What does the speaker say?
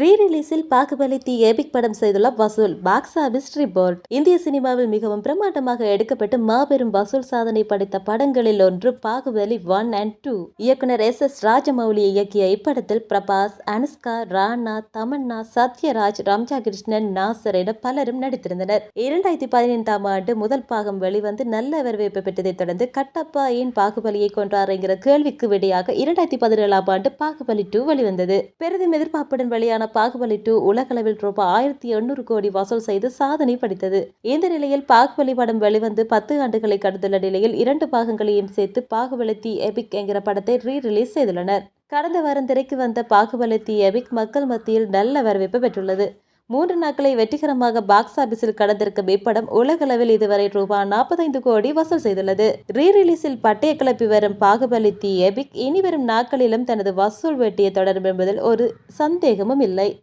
ரீ ரிலீஸில் பாகுபலி தி ஏபிக் படம் செய்துள்ள வசூல் பாக்ஸ் ஆபீஸ் ரிப்போர்ட் இந்திய சினிமாவில் மிகவும் பிரமாண்டமாக எடுக்கப்பட்டு மாபெரும் வசூல் சாதனை படைத்த படங்களில் ஒன்று பாகுபலி ஒன் அண்ட் டூ இயக்குனர் எஸ் எஸ் ராஜமௌலி இயக்கிய இப்படத்தில் பிரபாஸ் அனுஷ்கா ராணா தமன்னா சத்யராஜ் ரம்ஜா கிருஷ்ணன் நாசர் என பலரும் நடித்திருந்தனர். இரண்டாயிரத்தி பதினைந்தாம் ஆண்டு முதல் பாகம் வெளிவந்து நல்ல வரவேற்பு பெற்றதைத் தொடர்ந்து கட்டப்பா ஏன் பாகுபலியை கொன்றார் என்கிற கேள்விக்கு விடையாக இரண்டாயிரத்தி பதினேழாம் ஆண்டு பாகுபலி டூ வெளிவந்தது. பெரிதும் எதிர்பார்ப்புடன் வெளியான பாகுபலி டூ உலகளவில் ரூபாய் ஆயிரத்தி எண்ணூறு கோடி வசூல் செய்து சாதனை படைத்தது. இந்த நிலையில் பாகுபலி படம் வெளிவந்து பத்து ஆண்டுகளை கடந்துள்ள நிலையில் இரண்டு பாகங்களையும் சேர்த்து பாகுபலி தி எபிக் என்கிற படத்தை ரீ ரிலீஸ் செய்துள்ளனர். கடந்த வாரம் திரைக்கு வந்த பாகுபலி தி எபிக் மக்கள் மத்தியில் நல்ல வரவேற்பு பெற்றுள்ளது. மூன்று நாட்களை வெற்றிகரமாக பாக்ஸ் ஆபீஸில் கடந்திருக்கும் இப்படம் உலகளவில் இதுவரை ரூபாய் நாற்பத்தைந்து கோடி வசூல் செய்துள்ளது. ரீ ரிலீஸில் பட்டய கிளப்பி வரும் பாகுபலி தி எபிக் இனி வரும் நாட்களிலும் தனது வசூல் வெட்டியை தொடரும் என்பதில் ஒரு சந்தேகமும் இல்லை.